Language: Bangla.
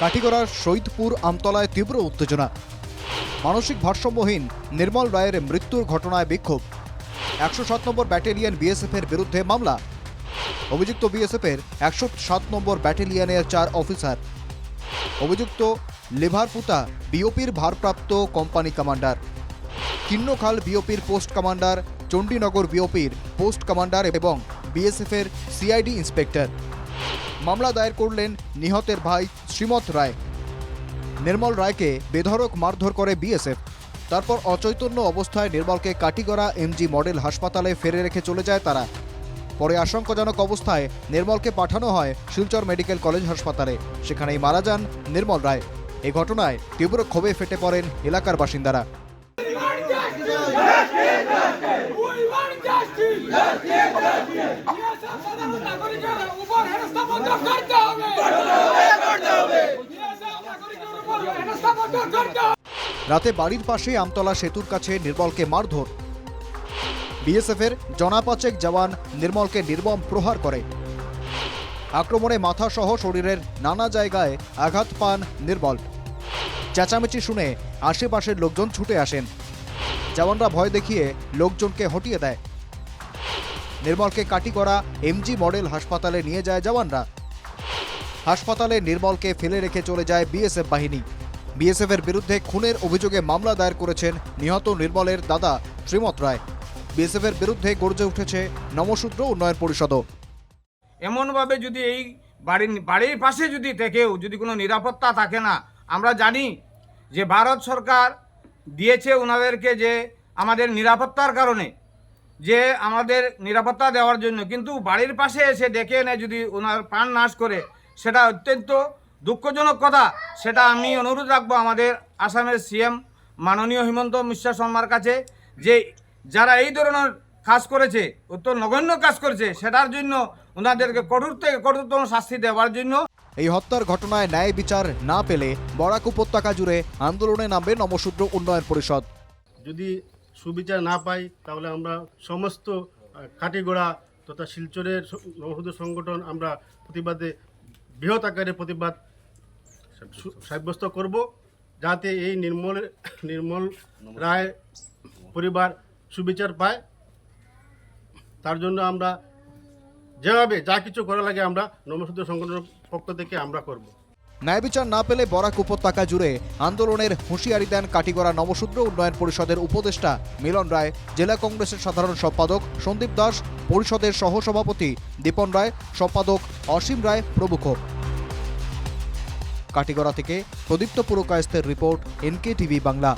কাঠিগড়ার শহীদপুর আমতলায় তীব্র উত্তেজনা। মানসিক ভারসাম্যহীন নির্মল রায়ের মৃত্যুর ঘটনায় বিক্ষোভ। একশো সাত নম্বর ব্যাটালিয়ন বিএসএফের বিরুদ্ধে মামলা। অভিযুক্ত বিএসএফের একশো সাত নম্বর ব্যাটালিয়নের চার অফিসার। অভিযুক্ত লিভারপুতা বিওপির ভারপ্রাপ্ত কোম্পানি কমান্ডার। কিন্নখাল বিওপির পোস্ট কমান্ডার, চণ্ডীনগর বিওপির পোস্ট কমান্ডার এবং বিএসএফের সিআইডি ইন্সপেক্টর। মামলা দায়ের করলেন নিহতের ভাই শ্রীমৎ রায়। নির্মল রায়কে বেধড়ক মারধর করে বিএসএফ। তারপর অচৈতন্য অবস্থায় নির্মলকে কাটিগড়া এমজি মডেল হাসপাতালে ফেলে রেখে চলে যায় তারা। পরে আশঙ্কাজনক অবস্থায় নির্মলকে পাঠানো হয় শিলচর মেডিকেল কলেজ হাসপাতালে। সেখানেই মারা যান নির্মল রায়। এই ঘটনায় তীব্র ক্ষোভে ফেটে পড়েন এলাকার বাসিন্দারা। রাতে বাড়ির পাশে আমতলা সেতুর কাছে নির্মলকে মারধর। বিএসএফের জনাপাচেক জওয়ান নির্মলকে নির্মম প্রহার করে। আক্রমণে মাথা সহ শরীরের নানা জায়গায় আঘাত পান নির্মল। চেঁচামেচি শুনে আশেপাশের লোকজন ছুটে আসেন। জওয়ানরা ভয় দেখিয়ে লোকজনকে হটিয়ে দেয়। নির্মলকে কাটি করা এমজি মডেল হাসপাতালে নিয়ে যায় জওয়ানরা। হাসপাতালে নির্মলকে ফেলে রেখে চলে যায় বিএসএফ বাহিনী। বিএসএফ এর বিরুদ্ধে খুনের অভিযোগে মামলা দায়ের করেছেন নিহত নির্মলের দাদা শ্রীমত রায়। বিএসএফ এর বিরুদ্ধে গর্জে উঠেছে নমশূদ্র উন্নয়ন পরিষদও। এমনভাবে যদি এই বাড়ির বাড়ির পাশে যদি থেকেও যদি কোনো নিরাপত্তা থাকে না, আমরা জানি যে ভারত সরকার দিয়েছে ওনাদেরকে যে আমাদের নিরাপত্তার কারণে, যে আমাদের নিরাপত্তা দেওয়ার জন্য। কিন্তু বাড়ির পাশে এসে ডেকে এনে যদি ওনার প্রাণ নাশ করে সেটা অত্যন্ত দুঃখজনক কথা। সেটা আমি অনুরোধ রাখব আমাদের আসামের সিএম মাননীয় হিমন্ত বিশ্ব শর্মার কাছে যে যারা এই ধরনের কাজ করেছে অত্যন্ত নগণ্য কাজ করেছে সেটার জন্য ওনাদেরকে কঠোর থেকে কঠোরতম শাস্তি দেওয়ার জন্য এই হত্যার ঘটনায় ন্যায় বিচার না পেলে বরাক উপত্যকা জুড়ে আন্দোলনে নামবে নমশূদ্র উন্নয়ন পরিষদ। যদি সুবিচার না পাই তাহলে আমরা সমস্ত আহ, কাটিগোড়া তথা শিলচরের নবশুদ্ধ সংগঠন আমরা প্রতিবাদে বৃহৎ আকারে প্রতিবাদ সাব্যস্ত করব যাতে এই নির্মল নির্মল রায় পরিবার সুবিচার পায়। তার জন্য আমরা যেভাবে যা কিছু করা লাগে আমরা নমসূত্র সংগঠনের পক্ষ থেকে আমরা করব। ন্যায় বিচার না পেলে বরাক উপত্যকা জুড়ে আন্দোলনের হুঁশিয়ারি দেন কাটিগড়া নবশূদ্র উন্নয়ন পরিষদের উপদেষ্টা মিলন রায়। জেলা কংগ্রেসের সাধারণ সম্পাদক সন্দীপ দাস, পরিষদের সহসভাপতি দীপন রায়, সম্পাদক অসীম রায় প্রমুখ। কাটিগড়া থেকে প্রদীপ্ত পুরকায়স্থের রিপোর্ট এনকে টিভি বাংলা।